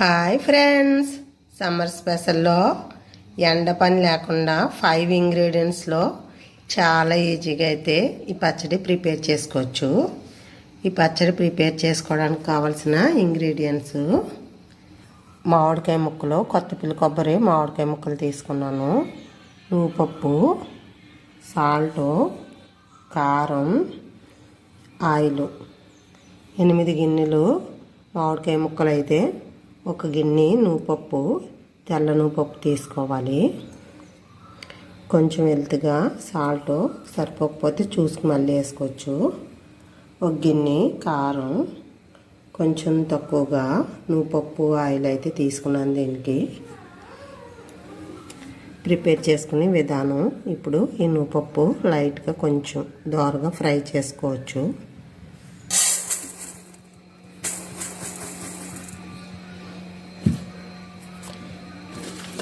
Hi friends summer స్పెషల్లో ఎండ పని లేకుండా ఫైవ్ ఇంగ్రీడియంట్స్లో చాలా ఈజీగా అయితే ఈ పచ్చడి ప్రిపేర్ చేసుకోవచ్చు. ఈ పచ్చడి ప్రిపేర్ చేసుకోవడానికి కావాల్సిన ఇంగ్రీడియంట్స్ మామిడికాయ ముక్కలు కొత్తపిల్లి కొబ్బరి మామిడికాయ ముక్కలు తీసుకున్నాను. నువ్వుపప్పు సాల్టు కారం ఆయిల్ ఎనిమిది గిన్నెలు మామిడికాయ ముక్కలు అయితే ఒక గిన్నె నూపప్పు తెల్ల నువ్వుపప్పు తీసుకోవాలి. కొంచెం వెల్త్గా సాల్ట్ సరిపోకపోతే చూసుకు మళ్ళీ వేసుకోవచ్చు. ఒక గిన్నె కారం కొంచెం తక్కువగా నూపప్పు ఆయిల్ అయితే తీసుకున్నాను దీనికి. ప్రిపేర్ చేసుకునే విధానం ఇప్పుడు ఈ నూపప్పు లైట్గా కొంచెం దోరగా ఫ్రై చేసుకోవచ్చు.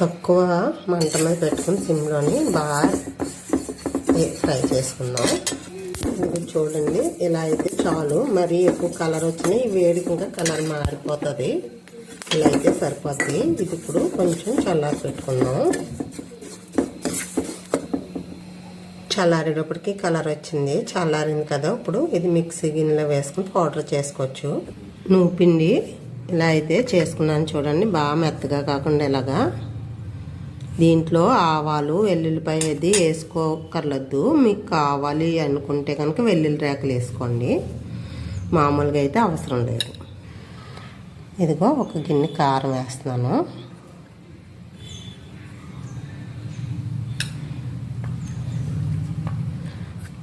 తక్కువ మంట మీద పెట్టుకుని సిమ్లోని బాగా ఫ్రై చేసుకుందాం. ఇది చూడండి ఇలా అయితే చాలు. మరి ఎక్కువ కలర్ వచ్చినాయి వేడికి ఇంకా కలర్ మారిపోతుంది. ఇలా అయితే సరిపోద్ది. ఇది ఇప్పుడు కొంచెం చల్లారి పెట్టుకుందాం. చల్లారేటప్పటికి కలర్ వచ్చింది. చల్లారింది కదా ఇప్పుడు ఇది మిక్సీ గిన్నెలో వేసుకుని పౌడర్ చేసుకోవచ్చు. నువ్వు పిండి ఇలా అయితే చేసుకున్నాను చూడండి బాగా మెత్తగా కాకుండా ఇలాగా. దీంట్లో ఆవాలు వెల్లుల్లిపాయ అది వేసుకోకర్లద్దు. మీకు కావాలి అనుకుంటే కనుక వెల్లుల్లి రేకలు వేసుకోండి. మామూలుగా అయితే అవసరం లేదు. ఇదిగో ఒక గిన్నె కారం వేస్తున్నాను.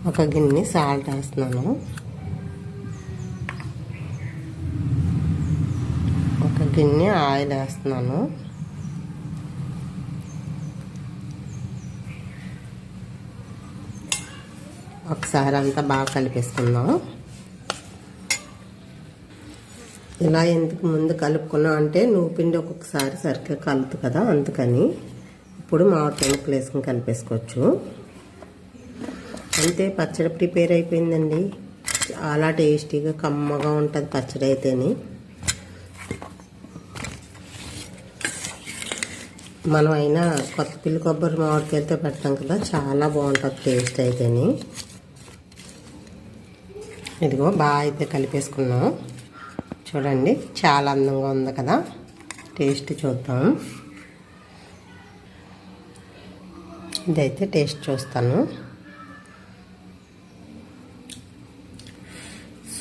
ఒక గిన్నె సాల్ట్ వేస్తున్నాను. ఒక గిన్నె ఆయిల్ వేస్తున్నాను. ఒకసారి అంతా బాగా కలిపేసుకుందాం. ఇలా ఎందుకు ముందు కలుపుకున్నాం అంటే నువ్వు పిండి ఒక్కొక్కసారి సరిగ్గా కలుపు కదా అందుకని ఇప్పుడు మామిడికాయ ముక్కలు వేసుకుని కలిపేసుకోవచ్చు. అంతే పచ్చడి ప్రిపేర్ అయిపోయిందండి. చాలా టేస్టీగా కమ్మగా ఉంటుంది పచ్చడి అయితేని. మనం అయినా కొత్త పిల్లి కొబ్బరి మామిడికాయలతో పెట్టాం కదా చాలా బాగుంటుంది టేస్ట్ అయితేని. ఇదిగో బాగా అయితే కలిపేసుకున్నాం. చూడండి చాలా అందంగా ఉంది కదా. టేస్ట్ చూద్దాం. ఇదైతే టేస్ట్ చూస్తాను.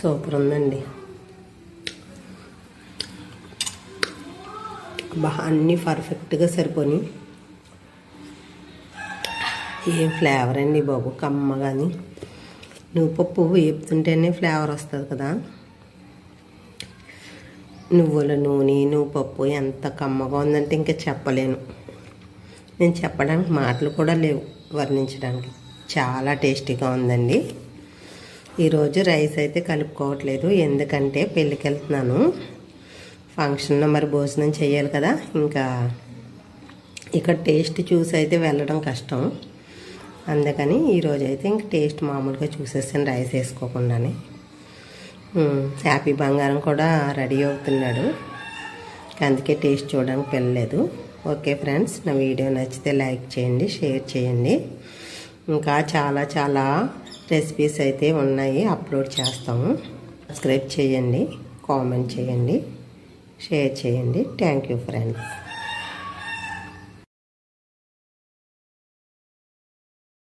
సూపర్ ఉందండి. బాగా అన్నీ పర్ఫెక్ట్గా సరిపోని. ఏం ఫ్లేవర్ అండి బాబు కమ్మ కానీ నువ్వు పప్పు వేపుతుంటేనే ఫ్లేవర్ వస్తుంది కదా. నువ్వుల నూనె నువ్వు పప్పు ఎంత కమ్మగా ఉందంటే ఇంకా చెప్పలేను. నేను చెప్పడానికి మాటలు కూడా లేవు వర్ణించడానికి. చాలా టేస్టీగా ఉందండి. ఈరోజు రైస్ అయితే కలుపుకోవట్లేదు. ఎందుకంటే పెళ్ళికి వెళ్తున్నాను ఫంక్షన్లో మరి భోజనం చేయాలి కదా. ఇంకా ఇక్కడ టేస్ట్ చూసి అయితే వెళ్ళడం కష్టం. అందుకని ఈరోజు అయితే ఇంక టేస్ట్ మామూలుగా చూసేస్తాను రైస్ వేసుకోకుండానే. హ్యాపీ బంగారం కూడా రెడీ అవుతున్నాడు. అందుకే టేస్ట్ చూడడానికి వెళ్ళలేదు. ఓకే ఫ్రెండ్స్ నా వీడియో నచ్చితే లైక్ చేయండి షేర్ చేయండి. ఇంకా చాలా చాలా రెసిపీస్ అయితే ఉన్నాయి అప్లోడ్ చేస్తాము. సబ్స్క్రైబ్ చేయండి కామెంట్ చేయండి షేర్ చేయండి. Thank you friends.